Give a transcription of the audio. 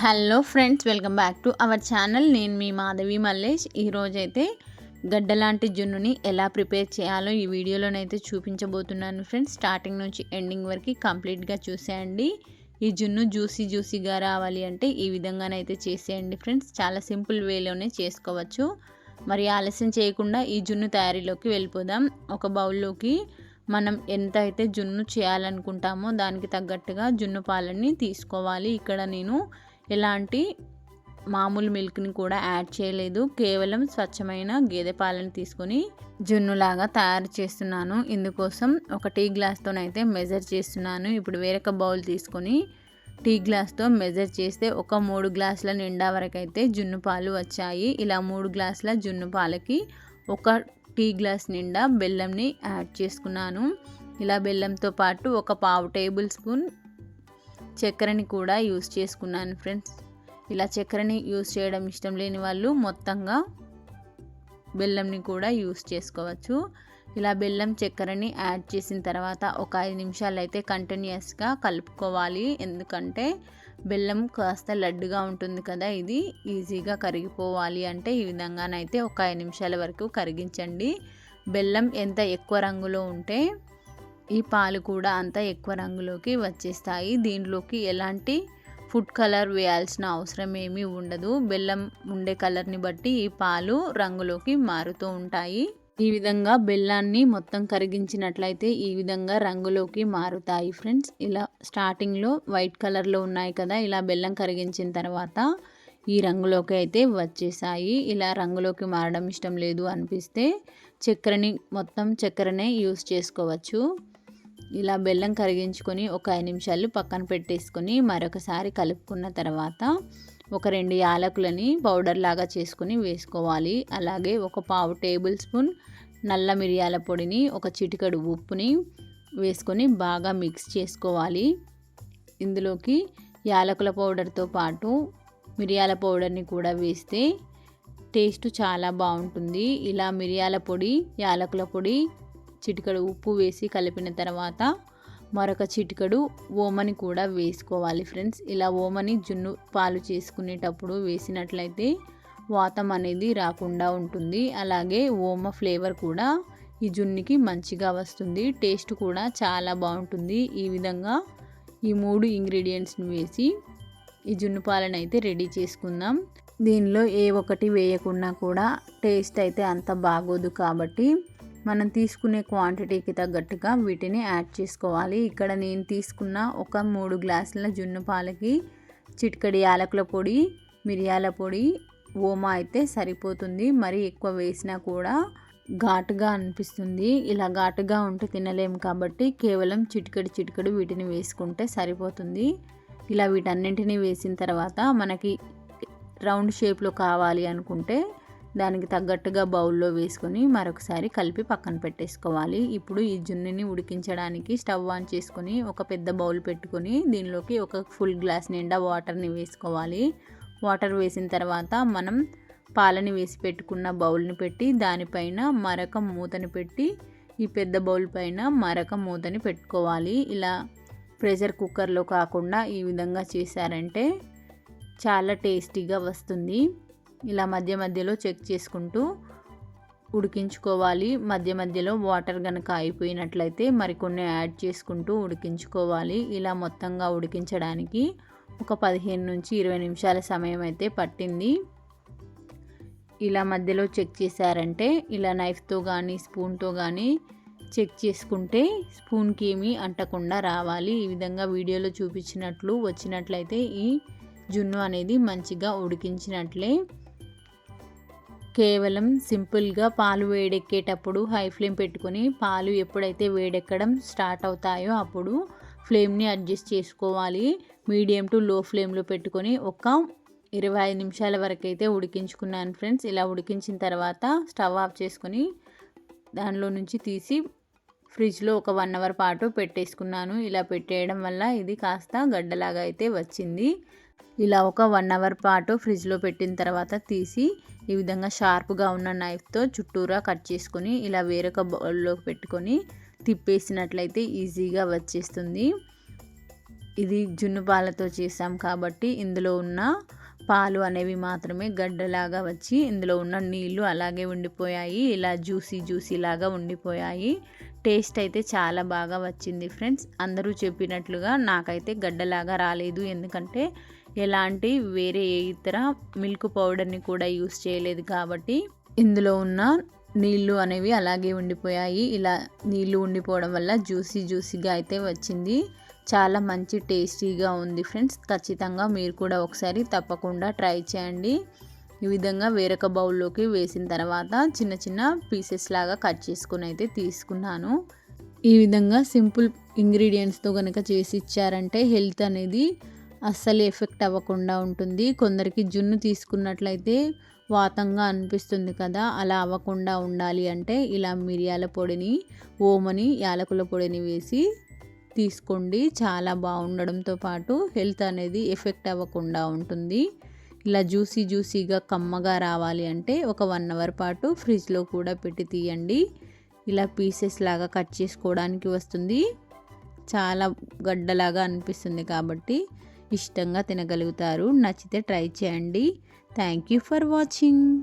Hello friends welcome back to our channel. నేను మీ మాధవి మల్లేష్. ఈరోజైతే గడ్డలాంటి జున్నుని ఎలా ప్రిపేర్ చేయాలో ఈ వీడియోలోనైతే చూపించబోతున్నాను ఫ్రెండ్స్. స్టార్టింగ్ నుంచి ఎండింగ్ వరకు కంప్లీట్గా చూసేయండి. ఈ జున్ను జ్యూసీ జ్యూసీగా రావాలి అంటే ఈ విధంగానైతే చేసేయండి ఫ్రెండ్స్. చాలా సింపుల్ వేలోనే చేసుకోవచ్చు. మరి ఆలస్యం చేయకుండా ఈ జున్ను తయారీలోకి వెళ్ళిపోదాం. ఒక బౌల్లోకి మనం ఎంత అయితే జున్ను చేయాలనుకుంటామో దానికి తగ్గట్టుగా జున్ను పాలని తీసుకోవాలి. ఇక్కడ నేను ఎలాంటి మామూలు మిల్క్ని కూడా యాడ్ చేయలేదు. కేవలం స్వచ్ఛమైన గేదె పాలను తీసుకొని జున్నులాగా తయారు చేస్తున్నాను. ఇందుకోసం ఒక టీ గ్లాస్తోనైతే మెజర్ చేస్తున్నాను. ఇప్పుడు వేరొక బౌల్ తీసుకొని టీ గ్లాస్తో మెజర్ చేస్తే ఒక మూడు గ్లాసుల నిండా వరకు అయితే జున్ను పాలు వచ్చాయి. ఇలా మూడు గ్లాసుల జున్ను పాలకి ఒక టీ గ్లాస్ నిండా బెల్లంని యాడ్ చేసుకున్నాను. ఇలా బెల్లంతో పాటు ఒక పావు టేబుల్ స్పూన్ చక్కెరని కూడా యూస్ చేసుకున్నాను ఫ్రెండ్స్. ఇలా చక్కెరని యూస్ చేయడం ఇష్టం లేని వాళ్ళు మొత్తంగా బెల్లంని కూడా యూస్ చేసుకోవచ్చు. ఇలా బెల్లం చక్కెరని యాడ్ చేసిన తర్వాత ఒక ఐదు నిమిషాలు అయితే కంటిన్యూస్గా కలుపుకోవాలి. ఎందుకంటే బెల్లం కాస్త లడ్డుగా ఉంటుంది కదా ఇది ఈజీగా కరిగిపోవాలి అంటే ఈ విధంగానైతే ఒక ఐదు నిమిషాల వరకు కరిగించండి. బెల్లం ఎంత ఎక్కువ రంగులో ఉంటే ఈ పాలు కూడా అంత ఎక్కువ రంగులోకి వచ్చేస్తాయి. దీంట్లోకి ఎలాంటి ఫుడ్ కలర్ వేయాల్సిన అవసరం ఏమీ ఉండదు. బెల్లం ఉండే కలర్ని బట్టి ఈ పాలు రంగులోకి మారుతూ ఉంటాయి. ఈ విధంగా బెల్లాన్ని మొత్తం కరిగించినట్లయితే ఈ విధంగా రంగులోకి మారుతాయి ఫ్రెండ్స్. ఇలా స్టార్టింగ్లో వైట్ కలర్లో ఉన్నాయి కదా ఇలా బెల్లం కరిగించిన తర్వాత ఈ రంగులోకి అయితే వచ్చేసాయి. ఇలా రంగులోకి మారడం ఇష్టం లేదు అనిపిస్తే చక్కెరని మొత్తం చక్కెరనే యూస్ చేసుకోవచ్చు. ఇలా బెల్లం కరిగించుకొని ఒక ఐదు నిమిషాలు పక్కన పెట్టేసుకొని మరొకసారి కలుపుకున్న తర్వాత ఒక రెండు యాలకులని పౌడర్ లాగా చేసుకొని వేసుకోవాలి. అలాగే ఒక పావు టేబుల్ స్పూన్ నల్ల మిరియాల పొడిని ఒక చిటికడు ఉప్పుని వేసుకొని బాగా మిక్స్ చేసుకోవాలి. ఇందులోకి యాలకుల పౌడర్తో పాటు మిరియాల పౌడర్ని కూడా వేస్తే టేస్ట్ చాలా బాగుంటుంది. ఇలా మిరియాల పొడి యాలకుల పొడి చిటికడు ఉప్పు వేసి కలిపిన తర్వాత మరొక చిటికడు ఓమని కూడా వేసుకోవాలి ఫ్రెండ్స్. ఇలా ఓమని జున్ను పాలు చేసుకునేటప్పుడు వేసినట్లయితే వాతం అనేది రాకుండా ఉంటుంది. అలాగే ఓమ ఫ్లేవర్ కూడా ఈ జున్నుకి మంచిగా వస్తుంది. టేస్ట్ కూడా చాలా బాగుంటుంది. ఈ విధంగా ఈ మూడు ఇంగ్రీడియంట్స్ని వేసి ఈ జున్ను పాలను అయితే రెడీ చేసుకుందాం. దీనిలో ఏ ఒక్కటి వేయకుండా కూడా టేస్ట్ అయితే అంత బాగోదు కాబట్టి మనం తీసుకునే క్వాంటిటీకి తగ్గట్టుగా వీటిని యాడ్ చేసుకోవాలి. ఇక్కడ నేను తీసుకున్న ఒక మూడు గ్లాసుల జున్ను పాలకి చిటికడి యాలకుల పొడి మిరియాల పొడి ఓమా అయితే సరిపోతుంది. మరి ఎక్కువ వేసినా కూడా ఘాటుగా అనిపిస్తుంది. ఇలా ఘాటుగా ఉంటే తినలేము కాబట్టి కేవలం చిటికడి చిటికడి వీటిని వేసుకుంటే సరిపోతుంది. ఇలా వీటన్నింటినీ వేసిన తర్వాత మనకి రౌండ్ షేప్లో కావాలి అనుకుంటే దానికి తగ్గట్టుగా బౌల్లో వేసుకొని మరొకసారి కలిపి పక్కన పెట్టేసుకోవాలి. ఇప్పుడు ఈ జున్నుని ఉడికించడానికి స్టవ్ ఆన్ చేసుకొని ఒక పెద్ద బౌల్ పెట్టుకొని దీనిలోకి ఒక ఫుల్ గ్లాస్ నిండా వాటర్ని వేసుకోవాలి. వాటర్ వేసిన తర్వాత మనం పాలని వేసి పెట్టుకున్న బౌల్ని పెట్టి దానిపైన మరొక మూతని పెట్టి ఈ పెద్ద బౌల్ పైన మరొక మూతని పెట్టుకోవాలి. ఇలా ప్రెషర్ కుక్కర్లో కాకుండా ఈ విధంగా చేశారంటే చాలా టేస్టీగా వస్తుంది. ఇలా మధ్య మధ్యలో చెక్ చేసుకుంటూ ఉడికించుకోవాలి. మధ్య మధ్యలో వాటర్ కనుక అయిపోయినట్లయితే మరికొన్ని యాడ్ చేసుకుంటూ ఉడికించుకోవాలి. ఇలా మొత్తంగా ఉడికించడానికి ఒక పదిహేను నుంచి ఇరవై నిమిషాల సమయం అయితే పట్టింది. ఇలా మధ్యలో చెక్ చేశారంటే ఇలా నైఫ్తో కానీ స్పూన్తో కానీ చెక్ చేసుకుంటే స్పూన్కి ఏమీ అంటకుండా రావాలి. ఈ విధంగా వీడియోలో చూపించినట్లు వచ్చినట్లయితే ఈ జున్ను అనేది మంచిగా ఉడికించినట్లే కేవలం సింపుల్గా పాలు వేడెక్కేటప్పుడు హై ఫ్లేమ్ పెట్టుకొని పాలు ఎప్పుడైతే వేడెక్కడం స్టార్ట్ అవుతాయో అప్పుడు ఫ్లేమ్ని అడ్జస్ట్ చేసుకోవాలి. మీడియం టు లో ఫ్లేమ్లో పెట్టుకొని ఒక ఇరవై ఐదు నిమిషాల వరకు అయితే ఉడికించుకున్నాను ఫ్రెండ్స్. ఇలా ఉడికించిన తర్వాత స్టవ్ ఆఫ్ చేసుకొని దానిలో నుంచి తీసి ఫ్రిడ్జ్లో ఒక వన్ అవర్ పాటు పెట్టేసుకున్నాను. ఇలా పెట్టేయడం వల్ల ఇది కాస్త గడ్డలాగా అయితే వచ్చింది. ఇలా ఒక వన్ అవర్ పాటు ఫ్రిడ్జ్లో పెట్టిన తర్వాత తీసి ఈ విధంగా షార్ప్గా ఉన్న నైఫ్తో చుట్టూరా కట్ చేసుకొని ఇలా వేరొక బౌల్లో పెట్టుకొని తిప్పేసినట్లయితే ఈజీగా వచ్చేస్తుంది. ఇది జున్ను పాలతో చేసాం కాబట్టి ఇందులో ఉన్న పాలు అనేవి మాత్రమే గడ్డలాగా వచ్చి ఇందులో ఉన్న నీళ్ళు అలాగే ఉండిపోయాయి. ఇలా జ్యూసీ జ్యూసీ లాగా ఉండిపోయాయి. టేస్ట్ అయితే చాలా బాగా వచ్చింది ఫ్రెండ్స్. అందరూ చెప్పినట్లుగా నాకైతే గడ్డలాగా రాలేదు. ఎందుకంటే ఎలాంటి వేరే ఏ ఇతర మిల్క్ పౌడర్ని కూడా యూస్ చేయలేదు కాబట్టి ఇందులో ఉన్న నీళ్ళు అనేవి అలాగే ఉండిపోయాయి. ఇలా నీళ్ళు ఉండిపోవడం వల్ల జ్యూసీ జ్యూసీగా అయితే వచ్చింది. చాలా మంచి టేస్టీగా ఉంది ఫ్రెండ్స్. ఖచ్చితంగా మీరు కూడా ఒకసారి తప్పకుండా ట్రై చేయండి. ఈ విధంగా వేరొక బౌల్లోకి వేసిన తర్వాత చిన్న చిన్న పీసెస్ లాగా కట్ చేసుకుని అయితే తీసుకున్నాను. ఈ విధంగా సింపుల్ ఇంగ్రీడియంట్స్తో కనుక చేసి ఇచ్చారంటే హెల్త్ అనేది అస్సలు ఎఫెక్ట్ అవ్వకుండా ఉంటుంది. కొందరికి జున్ను తీసుకున్నట్లయితే వాతంగా అనిపిస్తుంది కదా అలా అవ్వకుండా ఉండాలి అంటే ఇలా మిరియాల పొడిని ఓమని యాలకుల పొడిని వేసి తీసుకోండి. చాలా బాగుండడంతో పాటు హెల్త్ అనేది ఎఫెక్ట్ అవ్వకుండా ఉంటుంది. ఇలా జ్యూసీ జ్యూసీగా కమ్మగా రావాలి అంటే ఒక వన్ అవర్ పాటు ఫ్రిడ్జ్లో కూడా పెట్టి తీయండి. ఇలా పీసెస్ లాగా కట్ చేసుకోవడానికి వస్తుంది. చాలా గడ్డలాగా అనిపిస్తుంది కాబట్టి ఇష్టంగా తినగలుగుతారు. నచ్చితే ట్రై చేయండి. Thank you for watching